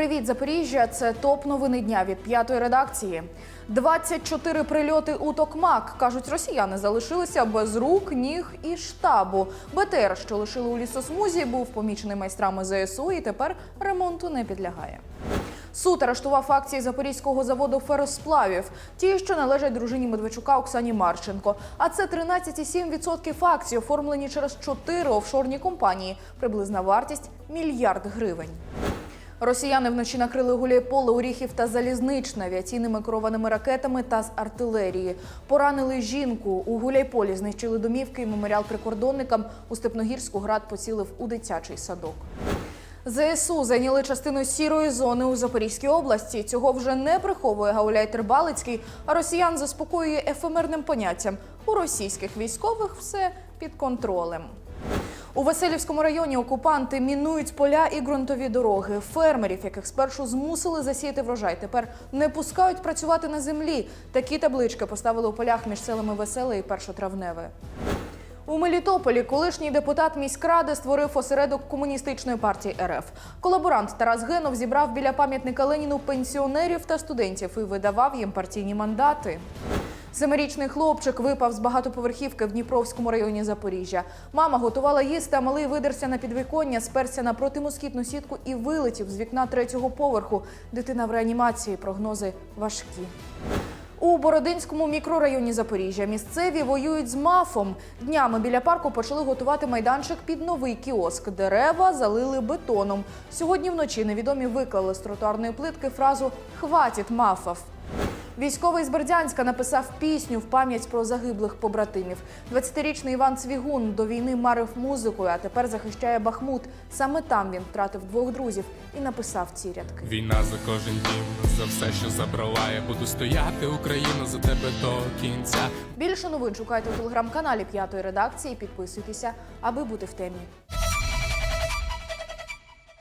Привіт, Запоріжжя! Це топ новини дня від п'ятої редакції. 24 прильоти у Токмак. кажуть, росіяни залишилися без рук, ніг і штабу. БТР, що лишили у лісосмузі, був помічений майстрами ЗСУ і тепер ремонту не підлягає. Суд арештував акції запорізького заводу феросплавів, ті, що належать дружині Медведчука Оксані Марченко. А це 13,7% акцій, оформлені через чотири офшорні компанії. Приблизна вартість мільярд гривень. Росіяни вночі накрили Гуляйполе, Оріхів та Залізничне авіаційними керованими ракетами та з артилерії. Поранили жінку. У Гуляйполі знищили домівки і меморіал прикордонникам. У Степногірську град поцілив у дитячий садок. ЗСУ зайняли частину сірої зони у Запорізькій області. Цього вже не приховує гауляйтер Балицький, а росіян заспокоює ефемерним поняттям. У російських військових все під контролем. У Васильівському районі окупанти мінують поля і ґрунтові дороги. Фермерів, яких спершу змусили засіяти врожай, тепер не пускають працювати на землі. Такі таблички поставили у полях між селами Веселе і Першотравневе. У Мелітополі колишній депутат міськради створив осередок комуністичної партії РФ. Колаборант Тарас Генов зібрав біля пам'ятника Леніну пенсіонерів та студентів і видавав їм партійні мандати. Семирічний хлопчик випав з багатоповерхівки в Дніпровському районі Запоріжжя. Мама готувала їсти, а малий видерся на підвіконня, сперся на протимоскітну сітку і вилетів з вікна третього поверху. Дитина в реанімації. Прогнози важкі. У Бородинському мікрорайоні Запоріжжя місцеві воюють з мафом. Днями біля парку почали готувати майданчик під новий кіоск. Дерева залили бетоном. Сьогодні вночі невідомі виклали з тротуарної плитки фразу «Хватить мафов». Військовий з Бердянська написав пісню в пам'ять про загиблих побратимів. 20-річний Іван Цвігун до війни марив музикою, а тепер захищає Бахмут. Саме там він втратив двох друзів і написав ці рядки. Війна за кожен дім, за все, що забрала. Я буду стояти Україна за тебе до кінця. Більше новин шукайте у телеграм-каналі п'ятої редакції. Підписуйтеся, аби бути в темі.